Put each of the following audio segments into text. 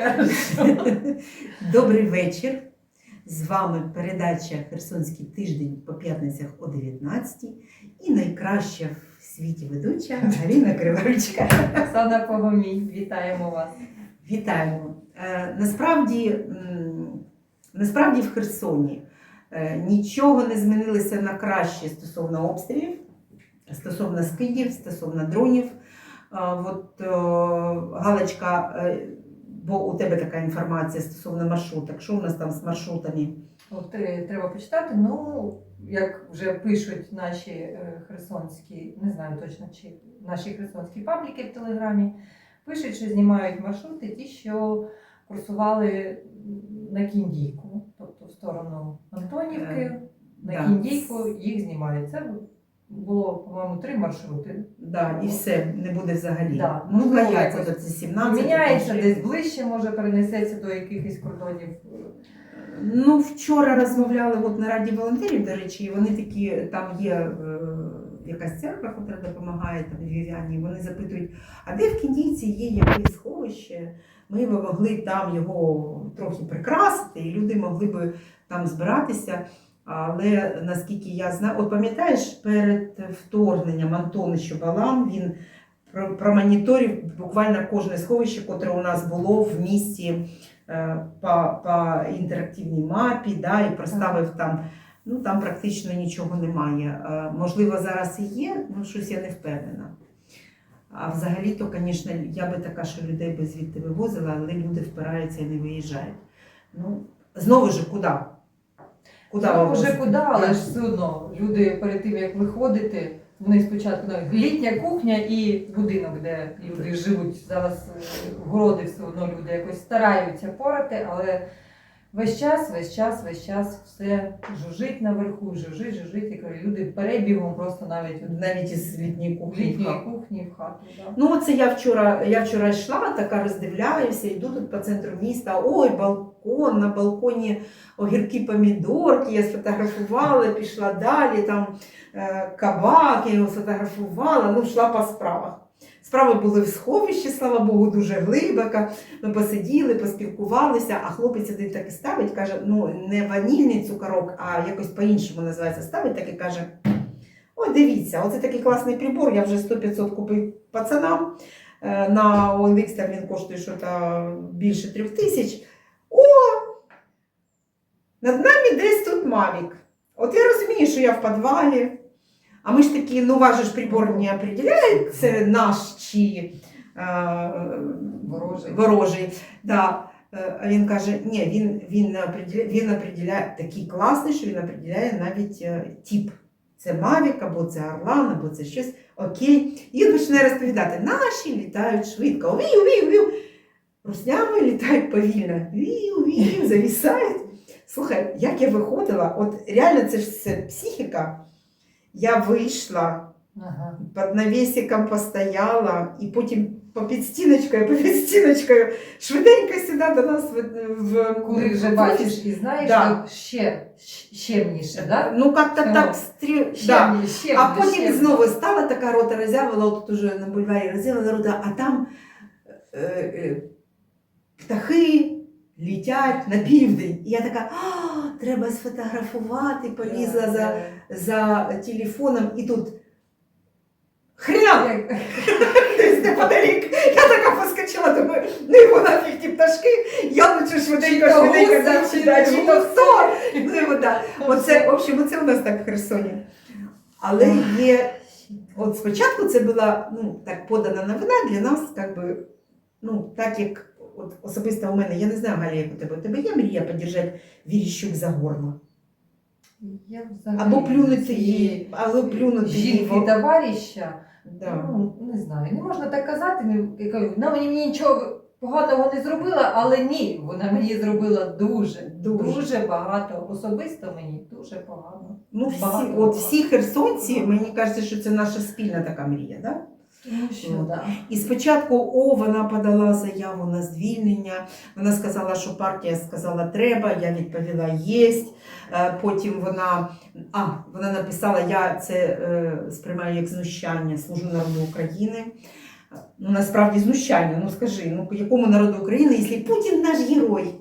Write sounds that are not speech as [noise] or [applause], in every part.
Хорошо. [laughs] Добрий вечір. З вами передача Херсонський тиждень по п'ятницях о 19 і найкраща в світі ведуча Галина Криворучка. Оксана Погомій, вітаємо вас. Вітаємо. Е, насправді, насправді в Херсоні е, нічого не змінилося на краще стосовно обстрілів, стосовно скидів, стосовно дронів. Е, От, Галочка, бо у тебе така інформація стосовно маршруток. Що у нас там з маршрутами? От е, треба почитати. Ну, як вже пишуть наші е, херсонські, не знаю точно чи наші херсонські пабліки в Телеграмі, пишуть, що знімають маршрути ті, що курсували на Кіндійку, тобто в сторону Антонівки, Е, на да. Кіндійку їх знімають. Це було, по-моєму, три маршрути. Да, і все, не буде взагалі. Да, Ну, можливо, якось до це 17. Міняється десь ближче, може перенесеться до якихось кордонів. Ну, вчора розмовляли от на раді волонтерів, до речі, і вони такі, там є е, якась церква, яка допомагає там львів'яні, і вони запитують, а де в Кіндійці є якесь сховище? Ми б могли там його трохи прикрасити, і люди могли б там збиратися. Але наскільки я знаю, от пам'ятаєш, перед вторгненням Антон Щобалан він про- промоніторив буквально кожне сховище, котре у нас було в місті е, по, по інтерактивній мапі, да, і проставив там. Ну там практично нічого немає. Е, Можливо, зараз і є, ну щось я не впевнена. А взагалі-то, звісно, я би така, що людей би звідти вивозила, але люди впираються і не виїжджають. Ну, знову ж куди? Куди Ну, вже куди, але ж все одно люди перед тим як виходити, вони спочатку ну, літня кухня і будинок, де люди живуть. Зараз е, городи все одно люди якось стараються порати, але весь час, весь час, весь час все жужить наверху, жужить, жужить, і люди перебігом просто навіть навіть із літньої в кухні. в літньої хату. кухні в хату. Да. Ну, оце я вчора, я вчора йшла, така роздивляюся, йду тут по центру міста. Ой, балкон, на балконі огірки, помідорки. Я сфотографувала, пішла далі, там е, кабак, я його сфотографувала, ну, йшла по справах. Справи були в сховищі, слава Богу, дуже глибоко. Ми посиділи, поспілкувалися, а хлопець один так і ставить, каже, ну не ванільний цукорок, а якось по-іншому називається. Ставить так і каже: Ой, дивіться, оце такий класний прибор, я вже 100-500 купив пацанам. Е, На OLX там він коштує що більше трьох тисяч. О! Над нами десь тут Мавік. От я розумію, що я в підвалі. А ми ж такі, ну ваш же прибор не определяє, це наш чи е, Ворожий. ворожий. Да. Е, А він каже, ні, він, він, определяє, він определяє такий класний, що він определяє навіть е, тип. Це Мавік, або це Орлан, або це щось. Окей. І він починає розповідати, наші літають швидко. Вів, вів, вів. Руснями літають повільно. Вів, вів, завісають. Слухай, як я виходила, от реально це ж все психіка. Я вийшла, Ага. під навісиком постояла, і потім по підстіночкою, по підстіночкою, швиденько сюди до нас в, в Коли вже в бачиш і знаєш, Да. то ще щемніше, да? Ну, як-то так стрі... да. А потім щемні. знову стала така рота роззявила, от уже на бульварі роззявила рота, а там е, е, птахи літять на південь. І я така, а, треба сфотографувати, полізла за, за телефоном, і тут Десь неподалік. Я така поскочила, думаю, ну його нафіг ті пташки, я лучше швиденько, швиденько, чи- то хто. Ну. Оце, в общем, оце у нас так в Херсоні. Але є, от спочатку це була ну, так подана новина для нас, як би, ну, так як от, особисто у мене, я не знаю, Галя, як у тебе, у тебе є мрія подержати Віріщук за горло? Я взагалі Або плюнути її, або плюнути її. жінки в- товариша. Да. Ну, не знаю, не можна так казати. не- я кажу, Вона мені нічого поганого не зробила, але ні, вона мені зробила дуже, Дуже. дуже, багато. Особисто мені дуже погано. Ну, всі, Багато. от всі херсонці, мені кажеться, що це наша спільна така мрія. Да? Тому що, Ну, да. І спочатку о, вона подала заяву на звільнення. Вона сказала, що партія сказала треба. Я відповіла єсть. Е, Потім вона, а, вона написала: Я це е, сприймаю як знущання, служу народу України. ну насправді знущання. Ну скажи, ну якому народу України, якщо Путін наш герой?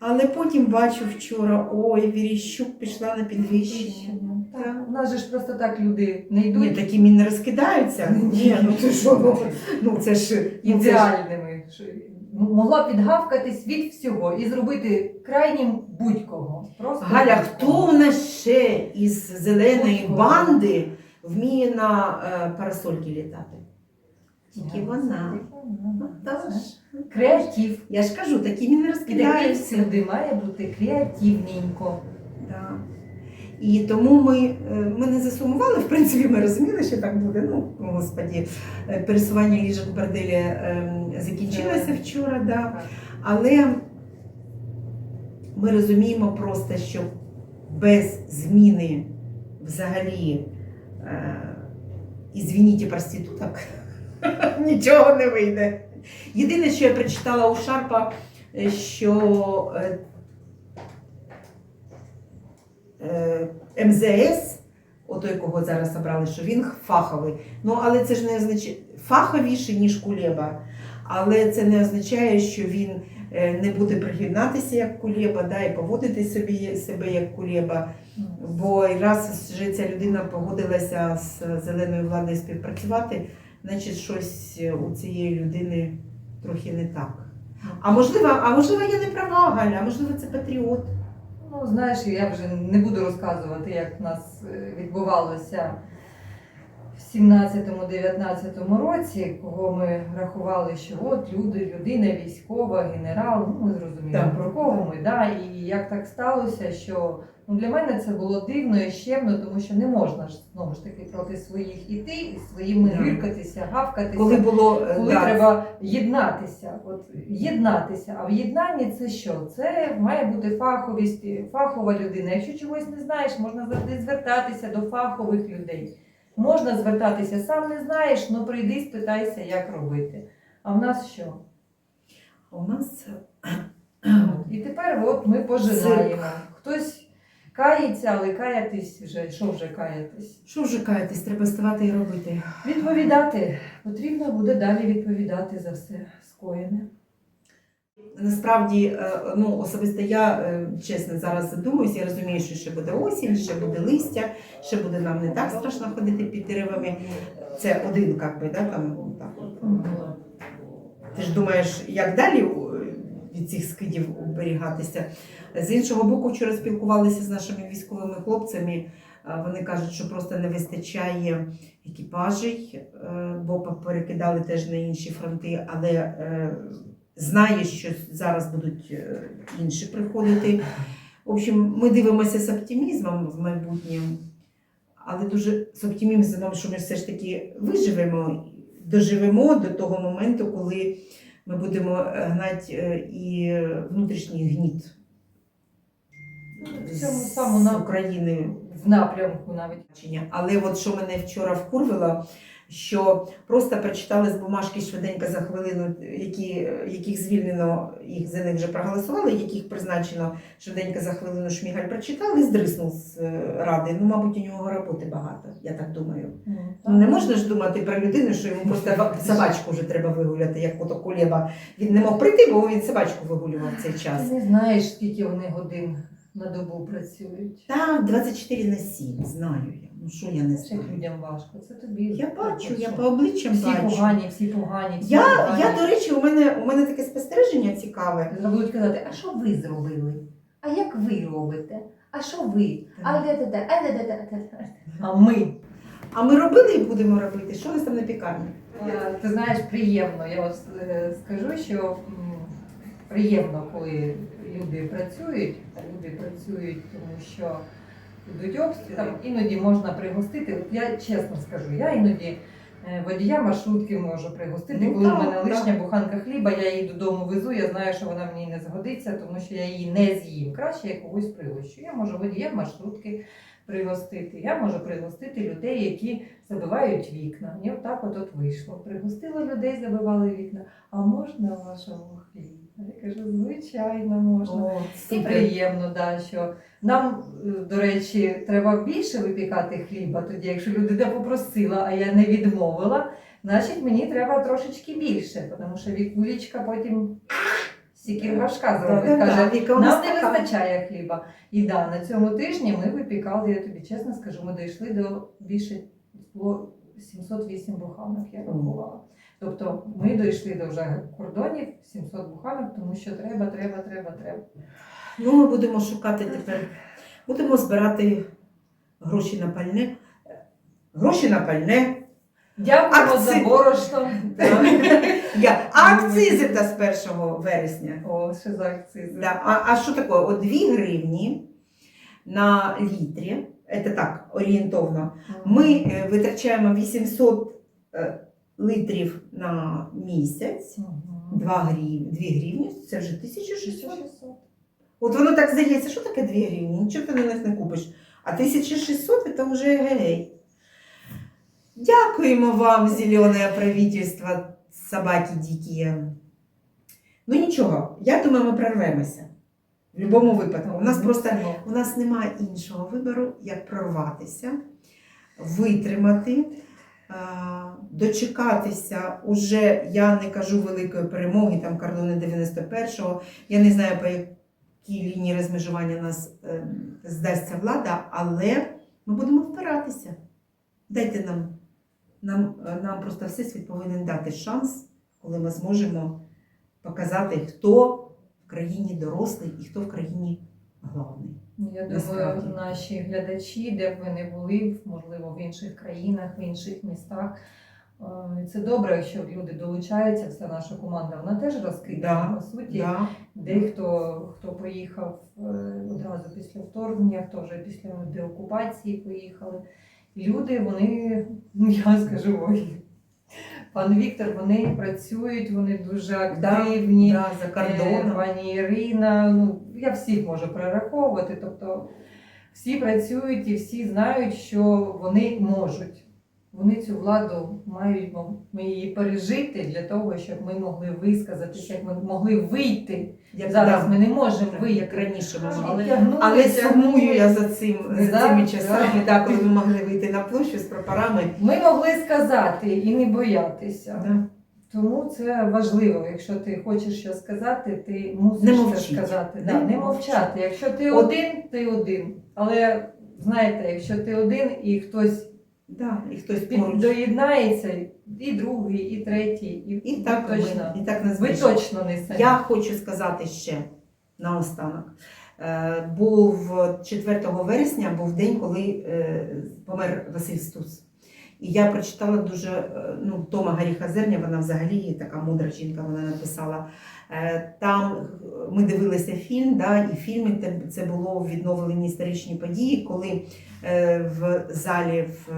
Але потім бачу вчора, ой, Віріщук пішла на підвищення. Так, У нас же ж просто так люди не Ні, йдуть такі міни розкидаються. Ні, ну ти що, ну, ну це ж ну, ідеальними. Могла б відгавкатись від всього і зробити крайнім будь-кого. Просто Галя, хто в нас ще із зеленої Будь-кого. банди вміє на е, парасольки літати? Тільки Я- вона. Вона. Ну. Креатив. Я ж кажу, такі міни І такий розкидаються. всюди має бути креативненько. Да. І тому ми, е, ми не засумували, в принципі, ми розуміли, що так буде. Ну, господі, е, пересування ліжок в борделі ем, закінчилося вчора, да. але ми розуміємо просто, що без зміни взагалі е, ізвініть проституток [laughs] нічого не вийде. Єдине, що я прочитала у Шарпа, що МЗС, отой, кого зараз обрали, що він фаховий. Ну, але це ж не означає фаховіший, ніж Кулеба. Але це не означає, що він е, не буде пригинатися як Кулеба, да, і поводити собі, себе як Кулеба. Бо раз вже ця людина погодилася з зеленою владою співпрацювати, значить щось у цієї людини трохи не так. А можливо, а можливо, я не права, Галя, а можливо, це патріот. Ну, знаєш, я вже не буду розказувати, як в нас е, відбувалося в 17-19 році, кого ми рахували, що от люди, людина військова, генерал, ну ми зрозуміли, про кого ми, да, і як так сталося, що ну, для мене це було дивно і щемно, тому що не можна ж знову ж таки проти своїх іти і своїми Да. гиркатися, гавкатися. Коли було е, коли да, треба єднатися. От єднатися. А в єднанні це що? Це має бути фаховість, фахова людина. Якщо чогось не знаєш, можна завжди звертатися до фахових людей. Можна звертатися, сам не знаєш, ну прийди, спитайся, як робити. А в нас що? у нас І тепер от ми пожинаємо. Хтось кається, але каятись вже, що вже каятись? що вже каятись, треба ставати і робити. Відповідати. Потрібно буде далі відповідати за все скоєне. Насправді, е, ну особисто я е, чесно зараз задумуюся, я розумію, що ще буде осінь, ще буде листя, ще буде нам не так страшно ходити під деревами. Це один, як би, да, там так. Ти ж думаєш, як далі від цих скидів уберігатися. З іншого боку, вчора спілкувалися з нашими військовими хлопцями. Вони кажуть, що просто не вистачає екіпажей, е, бо перекидали теж на інші фронти, але е, знає, що зараз будуть е, інші приходити. В общем, ми дивимося з оптимізмом в майбутнє, але дуже з оптимізмом, що ми все ж таки виживемо, доживемо до того моменту, коли ми будемо е, гнати е, і внутрішній гніт В цьому з самому нам України. в напрямку навіть. Але от що мене вчора вкурвило, що просто прочитали з бумажки швиденько за хвилину, які, яких звільнено, їх за них вже проголосували, яких призначено швиденько за хвилину Шмігаль прочитав і здриснув з е, ради. Ну, мабуть, у нього роботи багато, я так думаю. Ну, не можна ж думати про людину, що йому просто собачку вже треба вигуляти, як ото Кулєба. Він не мог прийти, бо він собачку вигулював цей час. Ти не знаєш, скільки вони годин на добу працюють. Та 24 на 7, знаю я. Ну що я не Це знаю. людям важко. Це тобі. Я бачу, я по обличчям всі бачу. погані, всі погані. Всі Я, погані. я, до речі, у мене, у мене таке спостереження цікаве. Будуть казати, а що ви зробили? А як ви робите? А що ви? А де де де? А де де де? А ми. А ми робили і будемо робити. Що у нас там на пікарні? Е, Ти знаєш, приємно. Я ось е, скажу, що м, приємно, коли люди працюють, люди працюють, тому що йдуть обстріли, там іноді можна пригостити. От я чесно скажу, я іноді е, водія маршрутки можу пригостити, Ну, коли в мене лишня буханка хліба, я її додому везу, я знаю, що вона мені не згодиться, тому що я її не з'їм. Краще я когось пригощу. Я можу водія маршрутки пригостити. Я можу пригостити людей, які забивають вікна. І отак от, от вийшло. Пригостила людей, забивали вікна. А можна вашого хліба? Я кажу, звичайно, можна. О, І приємно, да, що нам, е, до речі, треба більше випікати хліба, тоді, якщо людина попросила, а я не відмовила, значить мені треба трошечки більше, тому що Вікулічка потім сікір важка зробить. Каже, нам не вистачає хліба. І да, на цьому тижні ми випікали, я тобі чесно скажу, ми дійшли до більше було 708 буханок, я рахувала. Тобто ми дійшли до вже кордонів 700 буханок, тому що треба, треба, треба, треба. Ну, ми будемо шукати тепер. Будемо збирати гроші на пальне. Гроші на пальне. Дякуємо Акци- за борошно. [laughs] Я. Акцизи та з 1 вересня. О, що за акцизи. Да. А, а що таке? О, 2 гривні на літрі. Це так, орієнтовно. Ми е, витрачаємо 800 е, литрів на місяць. 2 гривні, 2 гривні, це вже 1600. 1600. От воно так здається, що таке 2 гривні? Нічого ти на них не купиш. А 1600 це вже гей. Дякуємо вам, зелене правительство, собаки дикі. Ну нічого, я думаю, ми прорвемося. В будь-якому випадку. У нас просто у нас немає іншого вибору, як прорватися, витримати, дочекатися уже, я не кажу великої перемоги, там кордони 91-го, я не знаю, по якій лінії розмежування нас е, здасться влада, але ми будемо впиратися. Дайте нам, нам, е, нам просто Всесвіт повинен дати шанс, коли ми зможемо показати, хто в країні дорослий і хто в країні головний. Ну, Я думаю, наші глядачі, де б ви не були, можливо, в інших країнах, в інших містах. е, Це добре, якщо люди долучаються, вся наша команда, вона теж розкидана, Да, по суті. Да. Дехто хто поїхав е, одразу після вторгнення, хто вже після деокупації поїхали. Люди, вони, ну, я скажу, ой, пан Віктор, вони працюють, вони дуже активні. Да, за кордоном. Пані Ірина, ну я всіх можу перераховувати. Тобто всі працюють і всі знають, що вони можуть. Вони цю владу мають ми її пережити для того, щоб ми могли висказатися, як ми могли вийти. Як Зараз да, ми не можемо вийти. як раніше можна. Але, Але, але сумую я за цим за Да, цими часами, да. коли ми могли вийти на площу з прапорами. Ми могли сказати і не боятися. Да. Тому це важливо. Якщо ти хочеш щось сказати, ти мусиш Не це сказати. Не Да, не мовчати. Якщо ти От- один, ти один. Але знаєте, якщо ти один і хтось Да, і хтось під, поруч. доєднається, і другий, і третій, і, І так ви точно. ми, І так нас Ви більше. точно не самі. Я хочу сказати ще наостанок. Е, Був 4 вересня був день, коли е, помер Василь Стус. І я прочитала дуже е, ну, Тома Гаріха Зерня, вона взагалі така мудра жінка, вона написала. Е, Там е, ми дивилися фільм, да, і в фільмі це було відновлені історичні події, коли в залі в,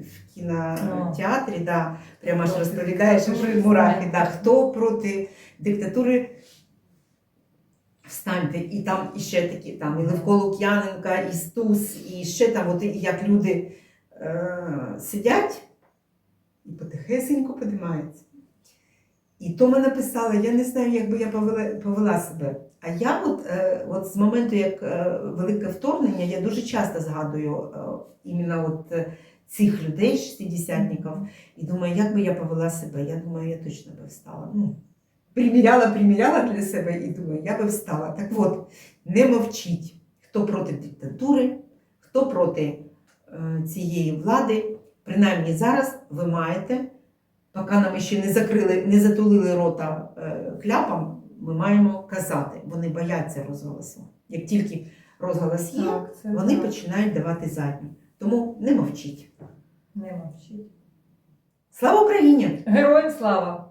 в кінотеатрі да, прямо ж розповідаєш мурахи, да, хто проти диктатури встаньте. І там іще такі, там і Левко Лук'яненка, і Стус, і ще там, от, і як люди е, сидять і потихесенько підіймаються. І Тома написала, я не знаю, як би я повела, повела себе. А я от, е, от з моменту, як е, велике вторгнення, я дуже часто згадую е, іменно от, е, цих людей, шістдесятників, і думаю, як би я повела себе. Я думаю, я точно би встала. Ну, приміряла, приміряла для себе і думаю, я би встала. Так от, не мовчіть, хто проти диктатури, хто проти цієї влади. Принаймні зараз ви маєте, поки нам ще не закрили, не затулили рота е, кляпом, ми маємо казати. Вони бояться розголосу. Як тільки розголос є, Так, вони так. починають давати задню. Тому не мовчіть. не мовчіть. Слава Україні! Героям слава!